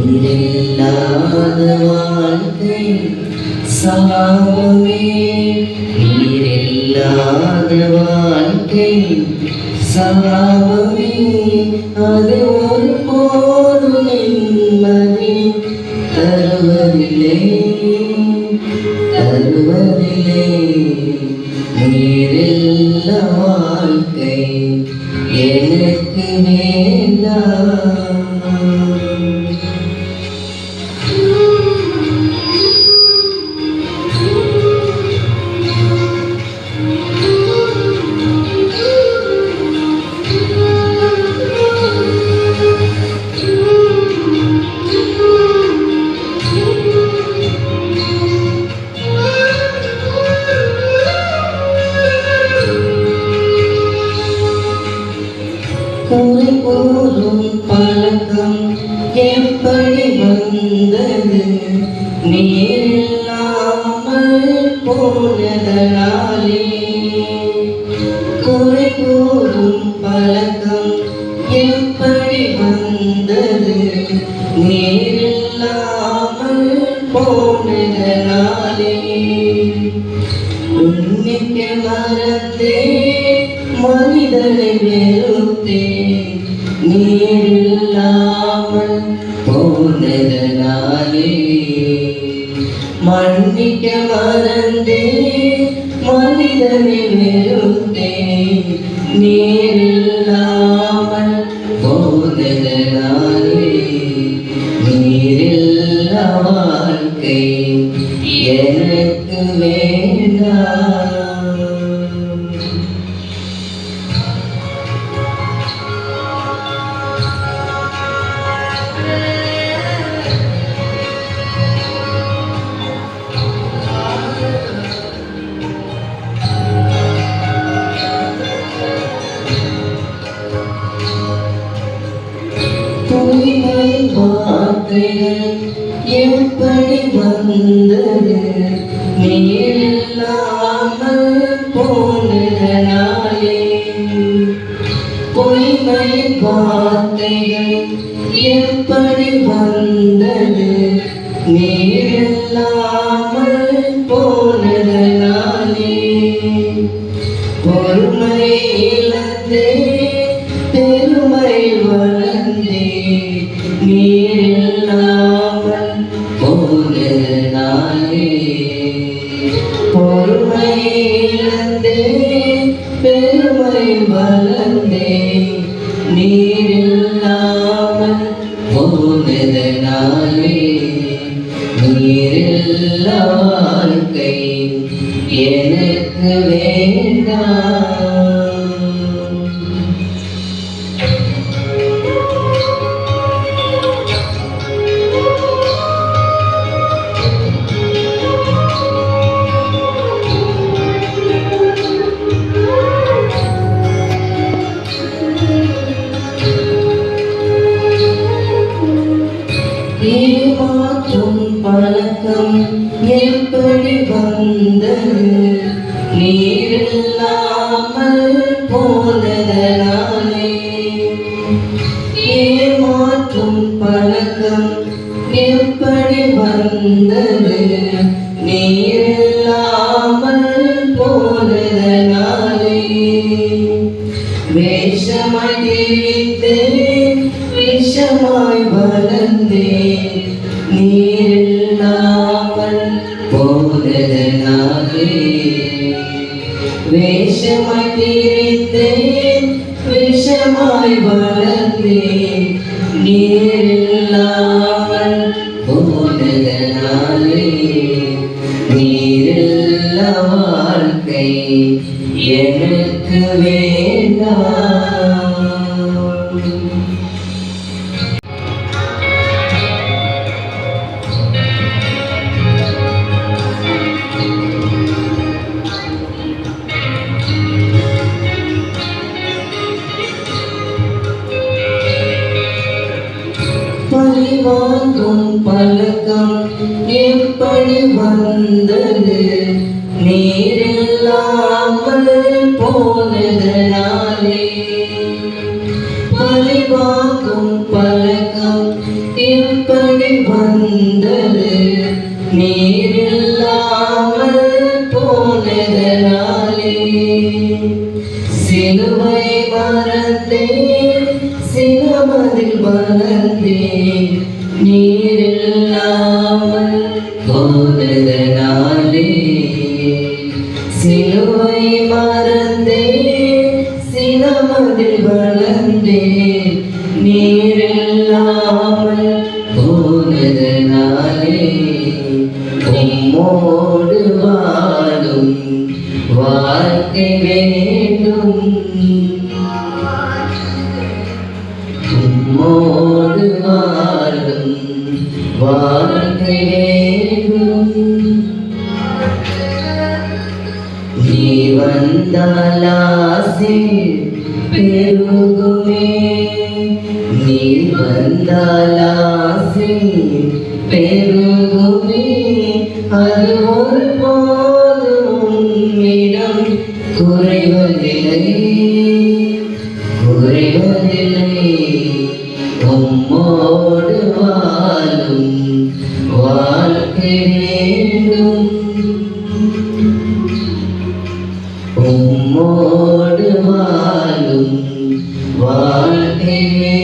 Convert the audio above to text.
நீரில்லாத வாழ்க்கை சாவே நீரில்லாத வாழ்க்கை சாவே அது ஒரு போதும் நிம்மதி தருவதில்லை தருவதில்லை நீரில்ல வாழ்க்கை எனக்கு வேண்டாம். வந்தது நீரில்லாமல் போனதனாலே குறை கூறும் பழக்கம் எப்படி வந்தது? நீரில்லாமல் போனதனாலே உன்னிக்க மறந்தே மனிதனை வெறுத்தே. நீரில்லாமல் போனதனாலே மன்னிக்க மறந்தே மனிதனை வெறுத்தே நீரில்லாமல் போனதனாலே நீரில்ல வாழ்க்கை எனக்கு வேண்டாம் வார்த்தைகள் எப்படி வந்தது நீரில்லாமல் போனதனாலே பொய்மை வார்த்தைகள் எப்படி வந்தது நீரில்லாமல் போனதனாலே பொறுமை இழந்தே வளர்ந்தே நீரில்லாமல் போனதனாலே நீரில்ல வாழ்க்கை எனக்கு வே ஏமாற்றும் பழக்கம் எப்படி வந்தது? நீரில்லாமல் போனதனாலே ஏமாற்றும் பழக்கம் எப்படி வந்தது? நீரில்லாமல் போனதனாலே வேஷமாய் தெரிந்தேன் விஷமாய் வளர்ந்தேன் நீரில்லாமல் போனதனாலே வேஷமாய் தெரிந்தேன் விஷமாய் வளர்ந்தேன் நீரில்லாமல் போனதனாலே நீரில்ல வாழ்க்கை எனக்கு வேண்டாம் வாரி வாங்கும் பழக்கம் எப்படி வந்தது? நீரில்லாமல் போனதனாலே பழிவாங்கும் பழக்கம் எப்படி வந்தது? நீரில்லாமல் போனதனாலே சிலுவை மறந்தே சிலமதி சிலுவை மறந்தே சினமதில் வளர்ந்தே நீரில்லாமல் போனதனாலே உம்மோடு வாழும் வாழ்க்கை வேண்டும். உம்மோடு வாழும் வாழ்க்கை வந்தாலாசை பெருகுமே. நீ வந்தாலாசை பெருகுமே. அது ஒரு போதும் இடம் குறைவதில்லை ഉമ്മോട് വാഴും വാഴ്ത്തിനേ